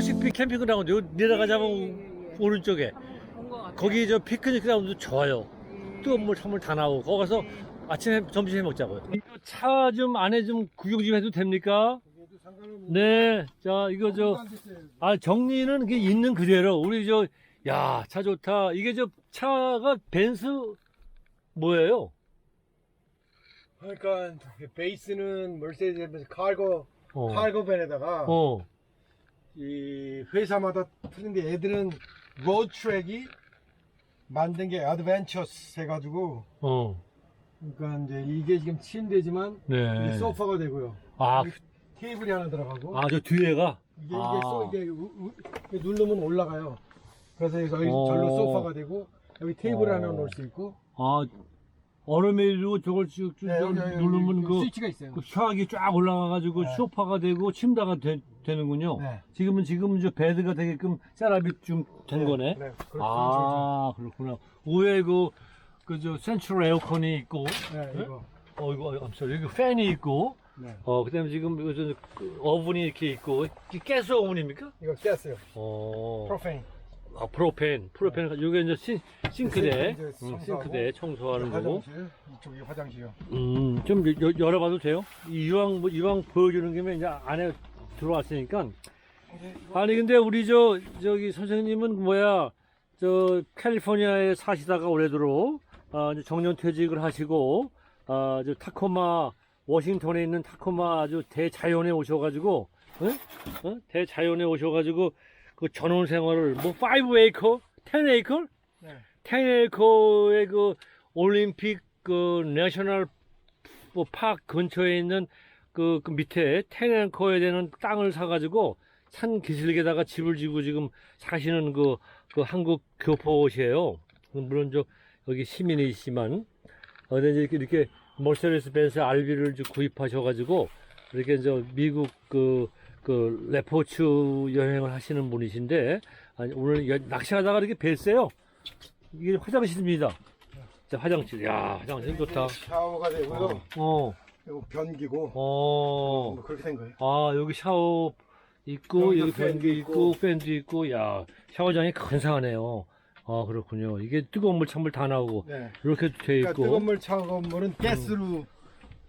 높이 캠핑 그라운드 요 내려가자면 오른쪽에 거기 저 피크닉 그라운드 좋아요. 뜨거운 물, 찬물 다 나오고 거기 가서 아침에 점심 해 먹자고요. 차 좀 안에 좀 구경 좀 해도 됩니까? 네. 자, 이거 저 아, 정리는 그게 있는 그대로. 우리 저, 야, 차 좋다. 이게 저 차가 벤스 뭐예요? 그러니까 베이스는 멀세디스 카고 어. 카고벤에다가 어. 이 회사마다 틀린데 애들은 로드 트랙이 만든 게 어드벤처스 해가지고 어. 그러니까 이제 이게 지금 침대지만 이게 네. 소파가 되고요. 아, 여기 테이블이 하나 들어가고 아, 저 뒤에가? 이게 이게 아. 소 이게 우- 우- 이게 누르면 올라가요. 그래서 여기 어. 절로 소파가 되고 여기 테이블 어. 하나 놓을 수 있고 아, 얼음에 이르고 저걸 쭉, 쭉 네, 여기, 여기, 누르면 그, 스위치가 있어요. 그 샤워기 쫙 올라가가지고 네. 소파가 되고 침대가 되, 되는군요. 네. 지금은 지금은 저 베드가 되게끔 셋업이 좀된 거네. 네. 아 그렇구나. 위에 그 그저 센트럴 에어컨이 있고, 네, 이거. 어 이거 암sorry 여기 팬이 있고, 네. 어 그다음에 지금 이거 저 그 어분이 이렇게 있고, 이게 가스 어분입니까? 이거 깼어요. 어, 프로페인. 아 프로펜, 프로펜 요게 이제 싱, 싱크대, 이제 음, 청소하고. 싱크대 청소하는 거고. 화장실. 이쪽이 화장실이요. 음, 좀 여- 열어봐도 돼요? 이 이왕, 뭐, 이왕 보여주는 김에 이제 안에 들어왔으니까. 아니, 근데 우리 저, 저기 선생님은 뭐야, 저, 캘리포니아에 사시다가 올해도록, 아, 이제 정년 퇴직을 하시고, 아, 저 타코마, 워싱턴에 있는 타코마 아주 대자연에 오셔가지고, 어? 어? 대자연에 오셔가지고, 그 전원 생활을, 뭐, 5에이커? 10에이커? 네. 10에이커의 그 올림픽 그 내셔널 뭐 파크 근처에 있는 그, 그 밑에 테네코에 되는 땅을 사가지고 산 기슭에다가 집을 지고 지금 사시는 그, 그 한국 교포시에요. 물론 저 여기 시민이시지만 어, 근데 이제 이렇게, 이렇게 머세리스 벤츠 RB를 구입하셔가지고 이렇게 저 미국 그, 그 레포츠 여행을 하시는 분이신데 아니, 오늘 여- 낚시하다가 이렇게 뵀어요. 이게 화장실입니다. 자, 화장실. 야, 화장실 좋다. 샤워가 되고요. 어, 이거 변기고. 어. 뭐 그렇게 된 거예요. 아, 여기 샤워 있고, 여기 변기 있고, 있고. 팬도 있고, 야, 샤워장이 근사하네요. 아, 그렇군요. 이게 뜨거운 물, 찬물 다 나오고, 네. 이렇게 돼 그러니까 있고. 뜨거운 물, 차가운 물은 가스로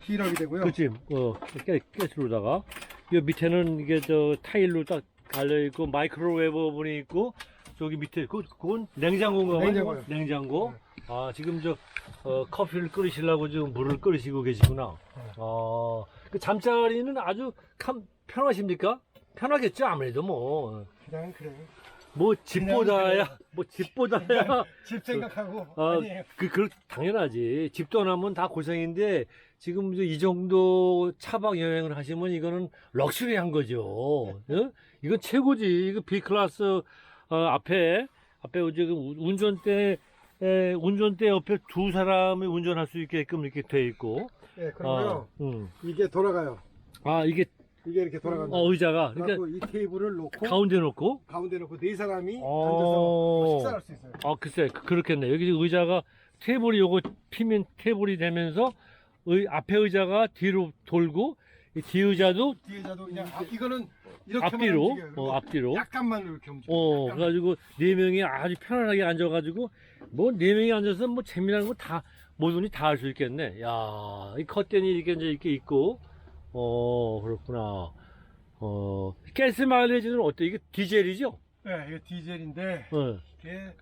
히럽이 되고요. 그치, 어, 깨, 깨스로다가. 이 밑에는 이게 저 타일로 딱 달려 있고, 마이크로웨이브 오븐이 있고, 저기 밑에, 그, 그건 냉장고인가 봐요? 냉장고요. 냉장고. 네. 아, 지금 저, 어, 커피를 끓이시려고 지금 물을 끓이시고 계시구나. 네. 어, 그 잠자리는 아주 참 편하십니까? 편하겠죠, 아무래도 뭐. 그냥 그래요. 뭐, 집보다야, 뭐, 집보다야. 집 생각하고. 아, 아니에요. 그, 그, 당연하지. 집 떠나면 다 고생인데, 지금 이제 이 정도 차박 여행을 하시면 이거는 럭셔리한 거죠. 어? 이건 최고지. 이거 B클래스, 어, 앞에, 앞에 지금 우- 운전대, 에, 운전대 옆에 두 사람이 운전할 수 있게끔 이렇게 돼 있고. 네, 그러고요. 아, 음. 이게 돌아가요. 아, 이게, 이게 이렇게 돌아간다. 어, 의자가. 그러니까 그래갖고 이 테이블을 놓고 가운데 놓고. 가운데 놓고 네 사람이 어. 앉아서 식사할 수 있어요. 아, 글쎄, 그- 그렇겠네. 여기 지금 의자가 테이블이 요거 피면 테이블이 되면서 의, 앞에 의자가 뒤로 돌고 이 뒤의자도 뒤에자도 그냥 앞, 이거는 이렇게만 앞뒤로 움직여요. 어, 앞뒤로 약간만 이렇게 움직여요. 어 약간만. 그래가지고 네 명이 아주 편안하게 앉아가지고 뭐 네 명이 앉아서 뭐 재미난 거다 뭐든지 다할 수 있겠네 야이 커튼이 이렇게 이제 이렇게 있고 어 그렇구나 어 가스 마일리지는 어때 이게 디젤이죠 네, 이게 디젤인데 어. 이게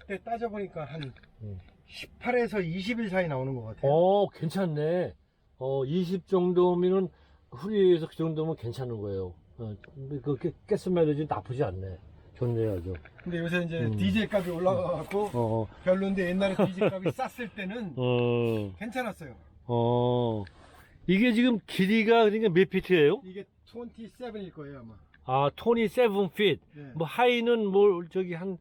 그때 따져 보니까 한 음. 18에서 20일 사이 나오는 것 같아요. 어, 괜찮네. 어, 20 정도면은, 후리에서 그 정도면 괜찮은 거예요. 어, 그 가- 가스 마일리지 나쁘지 않네. 좋네요, 아주. 근데 요새 이제 음. 디젤 값이 올라가갖고 어, 별론데 옛날에 디젤 값이 쌌을 때는 어, 괜찮았어요. 어. 이게 지금 길이가 그러니까 몇 피트예요? 이게 27일 거예요 아마. 아, 27 feet. 네. 뭐, 하이는 뭐, 저기 한,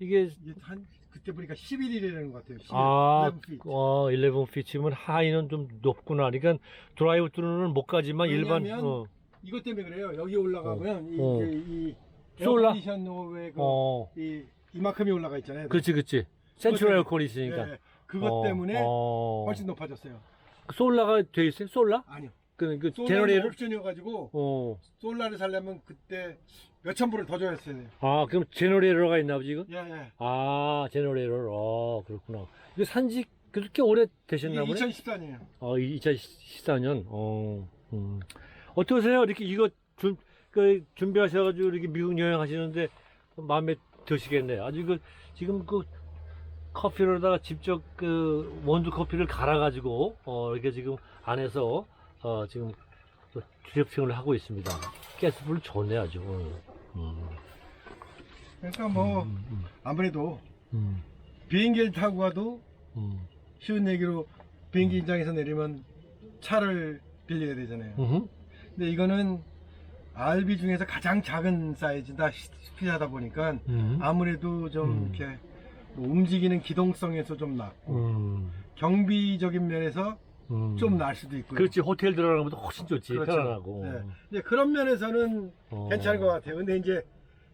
이게, 이게 한 그때 보니까 11일이라는 것 같아요. 11, 아, 11 feet. 어, 11 feet면 하이는 좀 높구나. 그러니까 드라이브 뚜루는 못 가지만 일반, 어, 이것 때문에 그래요. 여기 올라가면 어. 이게 이 솔라? 에어컨디션 노의 그 어, 이, 이만큼이 올라가 있잖아요. 그치, 그치. 센트럴 에어컨이 있으니까. 네, 그것 어, 때문에 어. 훨씬 높아졌어요. 솔라가 돼 있어요? 솔라? 아니요. 그, 그 솔라는 제너레이를 옵션이어가지고 어. 솔라를 살려면 그때 몇천 불을 더 줘야 했어요. 아, 그럼 제너레이터가 있나 보지 이거? 예, 예. 아, 제너레이터. 아, 그렇구나. 이거 산지 그렇게 오래 되셨나 보네. 2014년이에요. 어, 2014년. 어. 음. 어떠세요? 이렇게 이거 준, 그, 준비하셔가지고 이렇게 미국 여행하시는데 마음에 드시겠네요. 아주 그, 지금 그 커피로다가 직접 그 원두 커피를 갈아가지고, 어, 이렇게 지금 안에서, 어, 지금 또 주접생을 하고 있습니다. 가스불 좋네, 아주. 음. 그러니까 뭐 음, 음, 아무래도 음, 비행기를 타고 가도 음. 쉬운 얘기로 비행기 인장에서 내리면 차를 빌려야 되잖아요. 음흠. 근데 이거는 RB 중에서 가장 작은 사이즈다 스피하다 보니까 음. 아무래도 좀 음. 이렇게 뭐 움직이는 기동성에서 좀 낮고 음. 경비적인 면에서 음. 좀 날 수도 있고요. 그렇지 호텔 들어가는 것보다 훨씬 좋지 그렇죠. 편안하고 네. 이제 그런 면에서는 어. 괜찮은 것 같아요. 근데 이제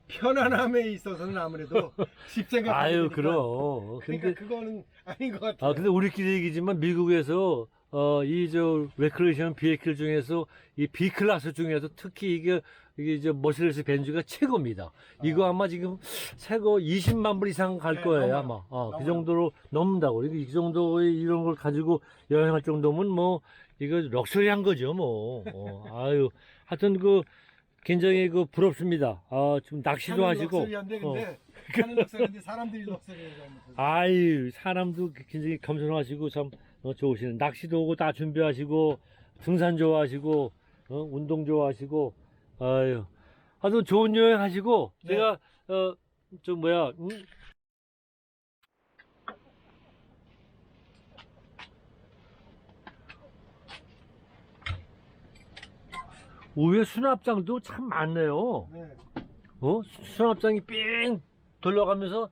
편안함에 있어서는 아무래도 집 생각. 아유 그럼 그러니까 근데 그거는 아닌 것 같아요. 아 근데 우리끼리 얘기지만 미국에서 어 이 저 레크레이션 비에클 중에서 이 B 클래스 중에서 특히 이게 이게 저 머슬레스 벤츠가 최고입니다. 이거 아마 지금 최고 20만 불 이상 갈 네, 거예요. 아마. 어, 그. 정도로 넘는다고. 이이 정도의 이런 걸 가지고 여행할 정도면 뭐 이거 럭셔리한 거죠 뭐. 어, 아유 하여튼 그 굉장히 그 부럽습니다. 아 지금 낚시도 하시고. 럭셔리한데 어. 근데 하는 럭셔리인데 사람들이 아유 사람도 굉장히 겸손하시고 참 어, 좋으시는 낚시도 오고 다 준비하시고 등산 좋아하시고 어, 운동 좋아하시고 아유 하여튼 좋은 여행 하시고 네. 제가 어 저 뭐야 음? 우회 수납장도 참 많네요. 네. 어? 수납장이 삥 돌려가면서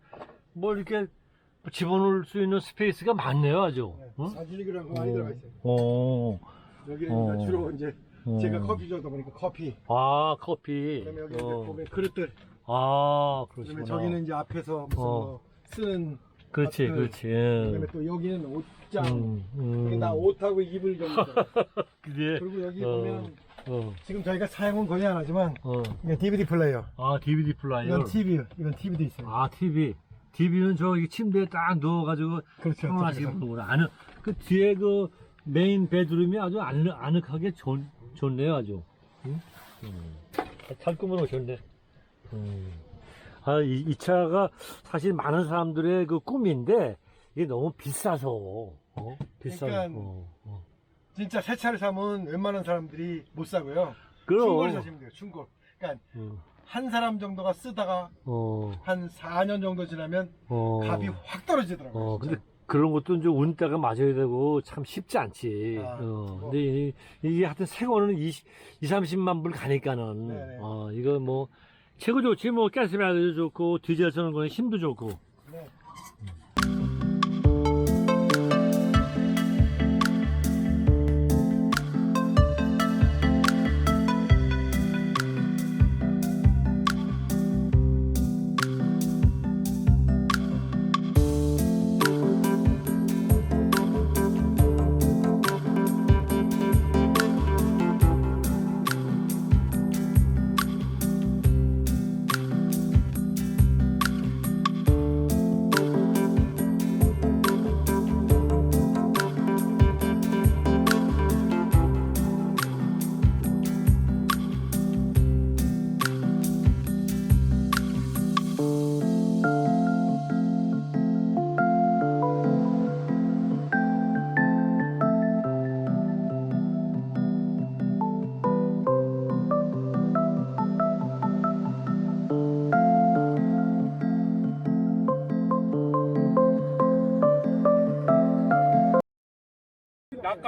뭐 이렇게 집어넣을 수 있는 스페이스가 많네요, 아주. 네. 응? 사진이 그런 거 많이 들어가 있어요. 어. 여기는 어. 주로 이제 어. 제가 커피 좋아하다 보니까 커피. 아, 커피. 그다음에 여기 이제 어. 보면 그릇들. 아, 그러시구나. 저기는 이제 앞에서 무슨 어. 뭐 쓰는. 그렇지, 밭들. 그렇지. 예. 그다음에 또 여기는 옷장. 음, 음. 여기 나 옷하고 입을 좀. 있어요. 그게, 그리고 여기 어. 보면 어, 지금 저희가 사용은 거의 안 하지만 어. 이게 DVD 플레이어. 아, DVD 플라이어. 이건 TV. 이건 TV도 있어요. 아, TV. TV는 저기 침대에 딱 누워가지고 그렇죠. 편안하시게 그래서. 보는구나. 아늑, 그 뒤에 그 메인 베드룸이 아주 아늑, 아늑하게 좋, 좋네요, 아주. 응? 음. 잘 꾸며 놓으셨네. 음. 아, 이, 이 차가 사실 많은 사람들의 그 꿈인데, 이게 너무 비싸서, 어? 비싸서. 그러니까 어, 어. 진짜 새 차를 사면 웬만한 사람들이 못 사고요. 그럼. 중고를 사시면 돼요. 중고. 그러니까 음. 한 사람 정도가 쓰다가 어, 한 4년 정도 지나면 어. 값이 확 떨어지더라고요. 어. 근데 그런 것도 이제 운때가 맞아야 되고 참 쉽지 않지. 아, 어, 뭐. 근데 이, 이게 하여튼 새 거는 20, 2, 30만 불 가니까는, 네네. 어, 이거 뭐, 최고 좋지. 뭐, 가스미도 좋고, 디젤 쓰는 거는 힘도 좋고. 네. 나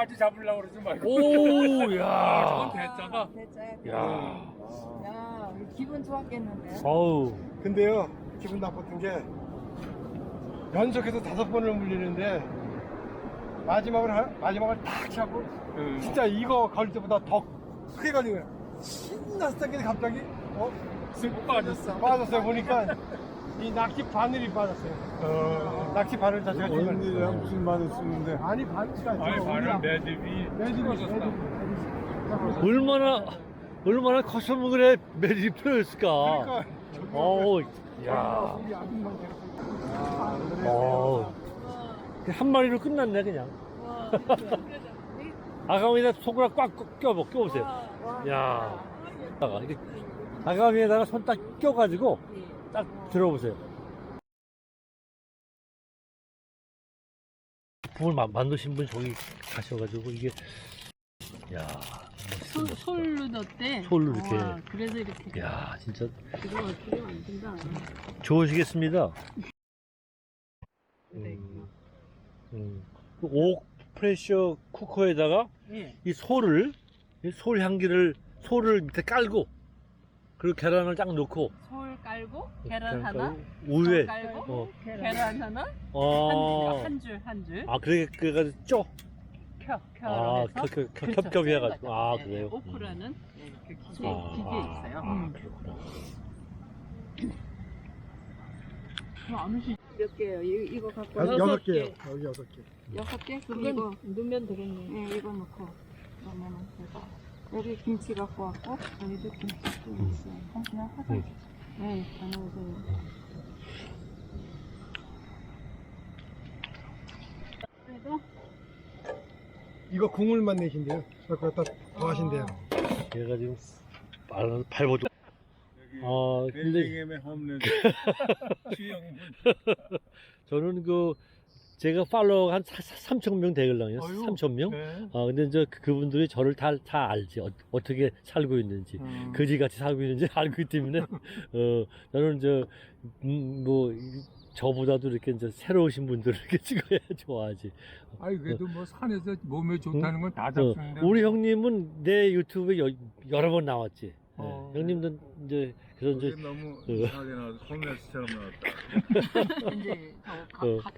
까지 잡으려고 그러지 말고. 오, 야. 저건 됐잖아. 대짜야. 야. 야, 기분 좋았겠는데? 어우. 근데요, 기분 나빴던 게 연속해서 다섯 번을 물리는데 마지막을 하- 마지막을 딱 잡고 응. 진짜 이거 걸릴 때보다 더 크게 거야. 신났을 때 갑자기 어쓱 빠졌어. 빠졌어요. 보니까 이 낙지 바늘이 빠졌어요. 낙지 바늘 자체가 웬일이야 무슨 바늘 쓰는데 아니 바늘이 아니죠. 아니, 앞- 매듭이 매듭이. 매듭이 얼마나 얼마나 컸으면 그래 매립이 필요했을까. 그러니까 어우, 야, 우리 아줌마 어, 한 마리로 끝났네 그냥. 와, 아가미에다 손가락 꽉 껴, 껴보세요. 야, 아가미에다가 손 딱 껴가지고 딱 들어보세요. 부을 마- 만드신 분 저기 가셔가지고 이게 야 멋있어, 솔, 멋있다. 솔로 넣었대. 솔로 이렇게. 와, 그래서 이렇게. 야 진짜 그거 어떻게 만든다. 좋으시겠습니다. 음, 음. 그옥 프레셔 쿠커에다가 예. 이 소를 이 솔 향기를 소를 밑에 깔고 그리고 계란을 딱 넣고 솔 깔고 계란 하나. 우유에 솔 깔고 어. 계란 하나. 어. 한줄 한 줄. 아 그래 그래가지고 쪄. 켜 켜. 아 해서 겹겹 그렇죠. 겹겹이 해가지고 아 예, 그래요. 오프라는 예, 그 기계 아, 기계 아, 있어요. 아, 음. 그렇구나. 몇 개요? 이, 이거 갖고 여섯, 여섯 개. 개요. 여기 여섯 개. 여섯 개? 그럼 그건 이거 넣으면 되겠네. 네, 이거 넣고 그러면은 제가 여기 김치 갖고 왔고 여기도 김치 또 음. 있어요. 그럼 그냥 하자. 음. 네. 그래도 이거 국물만 내신대요. 그걸 갖다 더 하신대요. 얘가 지금 발 발버둥. 아 근데 벨링엠의 홈런 주영문 저는 그 제가 팔로워 한 3천 명 되걸랑요. 아유. 3천 명. 네. 아 근데 이제 그- 그분들이 저를 다, 다 알지 어, 떻게 살고 있는지 음. 거지같이 살고 있는지 알기 때문에 어 저는 저뭐 저보다도 이렇게 이제 새로 오신 분들을 이렇게 찍어야 좋아하지. 아니 그래도 뭐 산에서 몸에 좋다는 건다 어, 잡수는데 우리 형님은 내 유튜브에 여, 여러 번 나왔지. 예, 어. 형님도 이제 그래서 이제 너무 그- 이상하게 나와서 홈런스처럼 나왔다 이제 저 가, 어. 가,